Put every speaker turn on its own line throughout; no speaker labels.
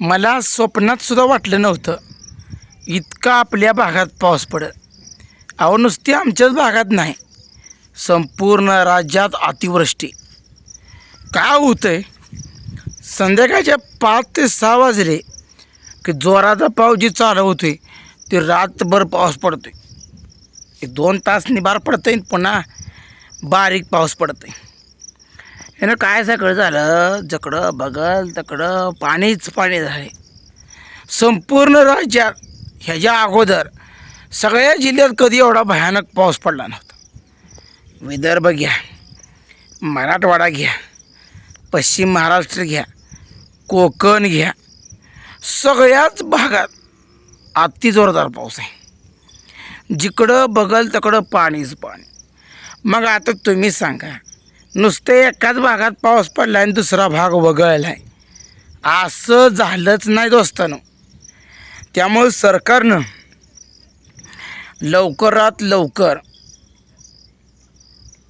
मला स्वप्नातसुद्धा वाटलं नव्हतं. इतका आपल्या भागात पाऊस पडत अहो नुसती आमच्याच भागात नाही. संपूर्ण राज्यात अतिवृष्टी. काय होतं आहे संध्याकाळच्या पाच ते सहा वाजले की जोराचा पाऊस जी चालू होतोय ते रातभर पाऊस पडतोय. आहे दोन तास निबार पडतंय पुन्हा बारीक पाऊस पडतोय. यानं काय सगळं झालं? जकडं बगल तकडं पाणीच पाणी झाले संपूर्ण राज्यात ह्याच्या अगोदर सगळ्या जिल्ह्यात कधी एवढा भयानक पाऊस पडला नव्हता. विदर्भ घ्या मराठवाडा घ्या पश्चिम महाराष्ट्र घ्या कोकण घ्या सगळ्याच भागात अति जोरदार पाऊस आहे. जिकडं बघल तकडं पाणीच पाणी. मग आता तुम्ही सांगा नुसते एकाच भागात पाऊस पडला आणि दुसरा भाग वगळला आहे असं झालंच नाही दोस्तानं. त्यामुळे सरकारनं लवकरात लवकर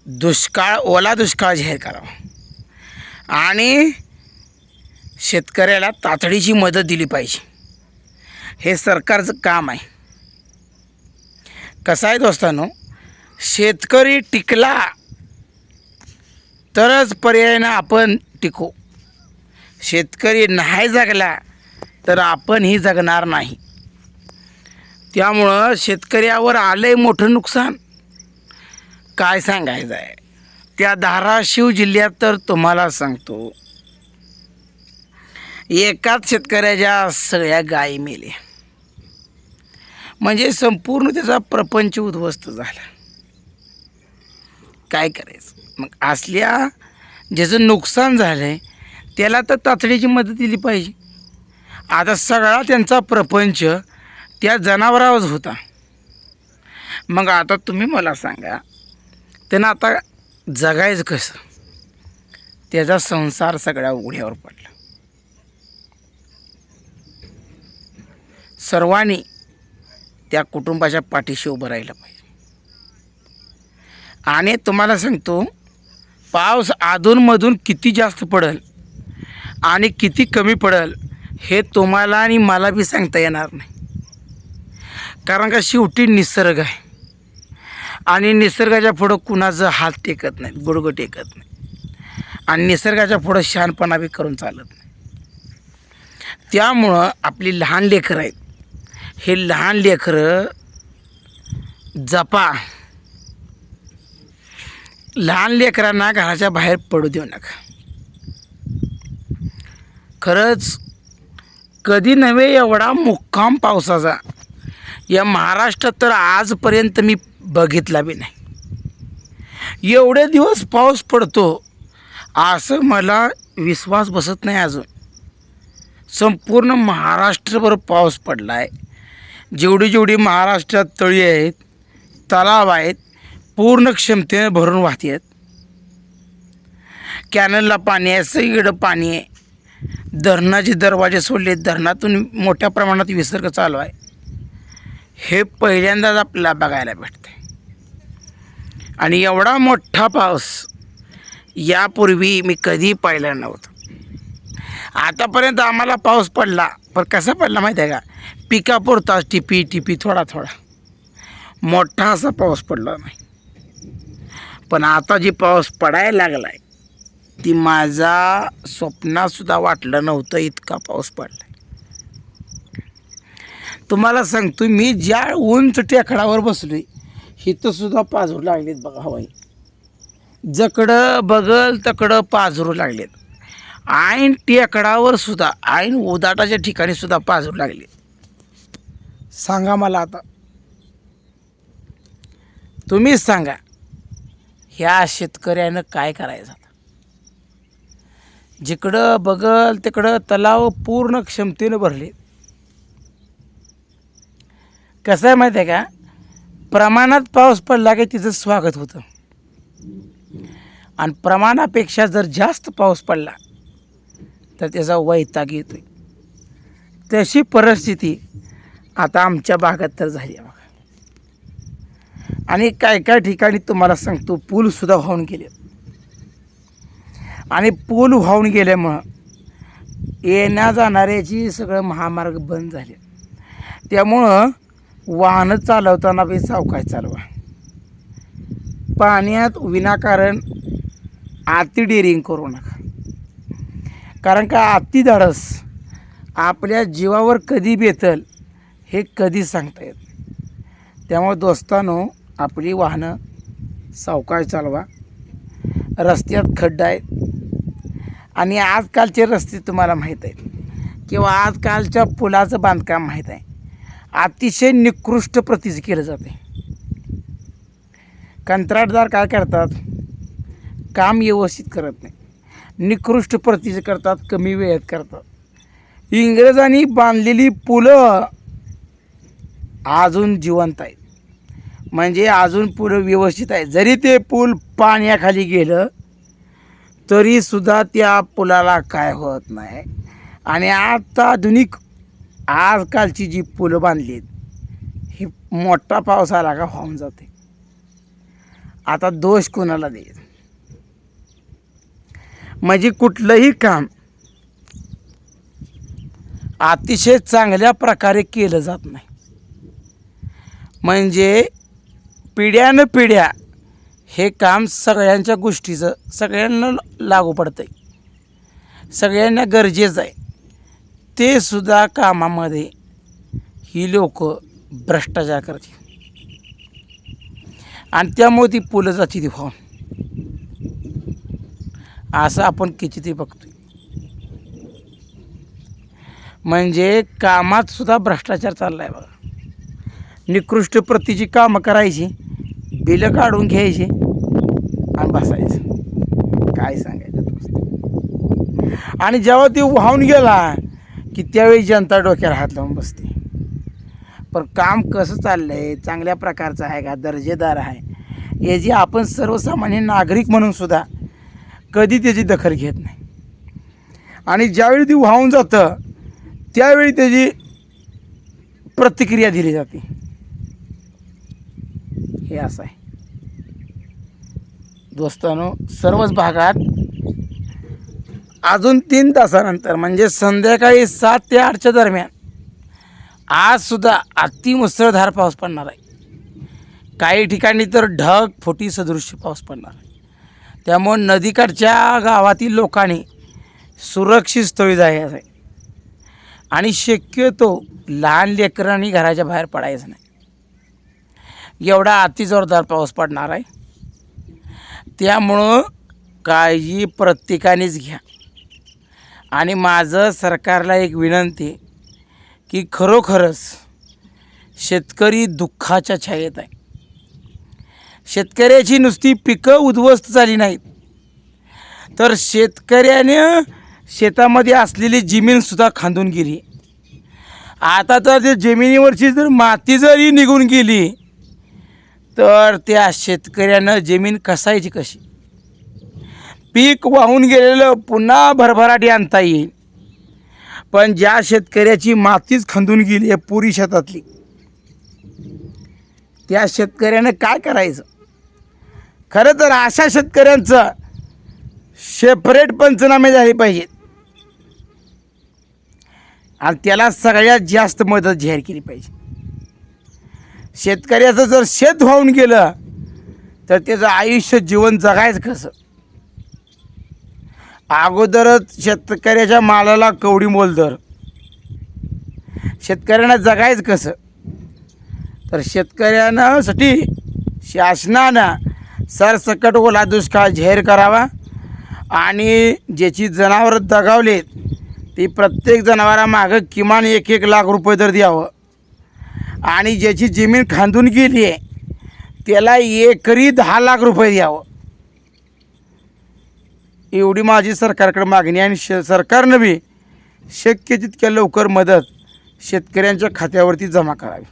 दुष्काळ ओला दुष्काळ जाहीर करावा. आणि शेतकऱ्याला तातडीची मदत दिली पाहिजे. हे सरकारचं काम आहे. कसं आहे दोस्तानो? शेतकरी टिकला. तरच पर्यायानं आपण टिकू. शेतकरी नाही जगला तर आपणही जगणार नाही. त्यामुळं शेतकऱ्यावर आलंय मोठं नुकसान. काय सांगायचं आहे त्या धाराशिव जिल्ह्यात तर तुम्हाला सांगतो. एकाच शेतकऱ्याच्या सगळ्या गायी मेले म्हणजे संपूर्ण त्याचा प्रपंच उद्ध्वस्त झाला. काय करायचं? मग असल्या ज्याचं नुकसान झालं आहे त्याला तर तातडीची मदत दिली पाहिजे. आता सगळा त्यांचा प्रपंच त्या जनावरावरच होता. मग आता तुम्ही मला सांगा त्यांना आता जगायचं कसं? त्याचा संसार सगळ्या उघड्यावर पडला. सर्वांनी त्या कुटुंबाच्या पाठीशी उभं राहिलं पाहिजे. आणि तुम्हाला सांगतो पाऊस अधूनमधून किती जास्त पडेल आणि किती कमी पडेल हे तुम्हाला आणि मला बी सांगता येणार नाही. कारण का शेवटी निसर्ग आहे. आणि निसर्गाच्या पुढं कुणाचं हात टेकत नाही गुडगं टेकत नाही आणि निसर्गाच्या पुढं शहाणपणा बी करून चालत नाही. त्यामुळं आपली लहान लेकरं आहेत. हे लहान लेकरं जपा. लहान लेकरांना घराच्या बाहेर पडू देऊ नका. खरंच कधी नव्हे एवढा मुक्काम पावसाचा. या महाराष्ट्रात तर आजपर्यंत मी बघितला बी नाही. एवढे दिवस पाऊस पडतो असं मला विश्वास बसत नाही अजून. संपूर्ण महाराष्ट्रभर पाऊस पडला आहे जेवढी जेवढी महाराष्ट्रात तळी आहेत तलाव आहेत पूर्ण क्षमतेने भरून वाहते आहेत. कॅनलला पाणी आहे सगळीकडं पाणी आहे. धरणाचे दरवाजे सोडले धरणातून मोठ्या प्रमाणात विसर्ग चालू आहे. हे पहिल्यांदाच आपल्याला बघायला भेटते आणि एवढा मोठा पाऊस यापूर्वी मी कधी पाहिला नव्हता. आतापर्यंत आम्हाला पाऊस पडला. पण कसा पडला माहिती आहे का? पिकापुरताच टिपी टिपी थोडा थोडा. मोठा असा पाऊस पडला नाही. पण आता जी पाऊस पडायला लागला आहे ती माझा स्वप्नातसुद्धा वाटलं नव्हतं इतका पाऊस पडला तुम्हाला सांगतो मी ज्या उंच टेकडावर बसलोय हिथंसुद्धा सुद्धा पाझरू लागलेत बघा हवाई. जकडं बगल तकडं पाझरू लागलेत. ऐन टेकडावर सुद्धा ऐन उदाटाच्या ठिकाणी सुद्धा पाझरू लागले सांगा मला आता. तुम्हीच सांगा. ह्या शेतकऱ्यानं काय करायचं आता? जिकडं बगल तिकडं तलाव पूर्ण क्षमतेनं भरले. कसं आहे माहिती आहे का? प्रमाणात पाऊस पडला की तिचं स्वागत होतं. आणि प्रमाणापेक्षा जर जास्त पाऊस पडला तर त्याचा वैताग येतोय. तशी परिस्थिती आता आमच्या भागात तर झाली आहे आणि काय काय ठिकाणी तुम्हाला सांगतो पूलसुद्धा वाहून गेले. आणि पूल वाहून गेल्यामुळं येण्या जाणाऱ्याची सगळं महामार्ग बंद झाले. त्यामुळं वाहनं चालवताना बी सावकाश चालवा. पाण्यात विनाकारण आती डेअरिंग करू नका. कारण का आती धाडस आपल्या जीवावर कधी बेतल हे कधी सांगता येत त्यामुळे दोस्तानो आपली वाहनं सावकाश चालवा. रस्त्यात खड्डा आहेत. आणि आजकालचे रस्ते तुम्हाला माहीत आहेत. किंवा आजकालच्या पुलाचं बांधकाम माहीत आहे. अतिशय निकृष्ट प्रतीचं केलं जाते. कंत्राटदार काय करतात? काम व्यवस्थित करत नाही. निकृष्ट प्रतीचं करतात कमी वेळेत करतात. इंग्रजांनी बांधलेली पुलं अजून जिवंत आहेत. म्हणजे अजून पुलं व्यवस्थित आहे जरी ते पूल पाण्याखाली गेलं तरीसुद्धा त्या पुलाला काय होत नाही. आणि आता आधुनिक आजकालची जी पुलं बांधली आहेत ही मोठा पाऊस आला का होऊन जाते. आता दोष कोणाला देईल? म्हणजे कुठलंही काम अतिशय चांगल्या प्रकारे केलं जात नाही. म्हणजे पिढ्यानं पिढ्या हे काम सगळ्यांच्या गोष्टीचं सगळ्यांना लागू पडतं आहे सगळ्यांना गरजेचं आहे. ते सुद्धा कामामध्ये ही लोक भ्रष्टाचार करते आणि त्यामुळे ती पुलं जाती ती व्हावून असं आपण किती बघतोय. म्हणजे कामात सुद्धा भ्रष्टाचार चालला आहे बघा. निकृष्ट प्रतीची कामं करायची बिलं काढून घ्यायची आणि बसायचं. काय सांगायचं दोस्त? आणि जेव्हा ते वाहून गेला की त्यावेळी जनता डोक्याला हात लावून बसते. पण काम कसं चाललं आहे चांगल्या प्रकारचं आहे का? दर्जेदार आहे. याची आपण सर्वसामान्य नागरिक म्हणून सुद्धा कधी त्याची दखल घेत नाही. आणि ज्यावेळी ती वाहून जातं त्यावेळी त्याची प्रतिक्रिया दिली जाते. हे असं आहे. दोस्तानो सर्वच भागात अजून तीन तासानंतर म्हणजे संध्याकाळी सात ते आठच्या दरम्यान आज सुद्धा अति मुसळधार पाऊस पडणार आहे. काही ठिकाणी तर ढग फुटी सदृश्य पाऊस पडणार आहे. त्यामुळं नदीकाठच्या गावातील लोकांनी सुरक्षित स्थळी जायचं आहे. आणि शक्यतो लहान लेकरांनी घराच्या बाहेर पडायचं नाही. एवढा अति जोरदार पाऊस पडणार आहे. त्यामुळं काळजी प्रत्येकानेच घ्या. आणि माझं सरकारला एक विनंती की खरोखरच शेतकरी दुःखाच्या छायेत आहे. शेतकऱ्याची नुसती पिकं उद्ध्वस्त झाली नाहीत. तर शेतकऱ्याने शेतामध्ये असलेली जमीनसुद्धा खांदून गेली. आता तर ते जमिनीवरची जर माती जरी निघून गेली तर त्या शेतकऱ्यानं जमीन कसायची कशी? पीक वाहून गेलेलं पुन्हा भरभराटी आणता येईल. पण ज्या शेतकऱ्याची मातीच खंदून गेली आहे पुरी शेतातली त्या शेतकऱ्यानं काय करायचं? खरं तर अशा शेतकऱ्यांचं सेपरेट पंचनामे झाले पाहिजेत. आणि त्याला सगळ्यात जास्त मदत जाहीर केली पाहिजे. शेतकऱ्याचं जर शेत वाहून गेलं तर त्याचं आयुष्य जीवन जगायचं कसं? अगोदरच शेतकऱ्याच्या मालाला कवडी मोल दर. शेतकऱ्यांना जगायचं कसं? तर शेतकऱ्यांसाठी शासनानं सरसकट ओला दुष्काळ जाहीर करावा आणि ज्याची जनावरं दगावलेत ती प्रत्येक जनावरामागं किमान एक एक लाख रुपये तर द्यावं. आणि ज्याची जमीन खांदून गेली आहे त्याला एकरी दहा लाख रुपये द्यावं. एवढी माझी सरकारकडे मागणी आणि श सरकारनं बी शक्य तितक्या लवकर मदत शेतकऱ्यांच्या खात्यावरती जमा करावी.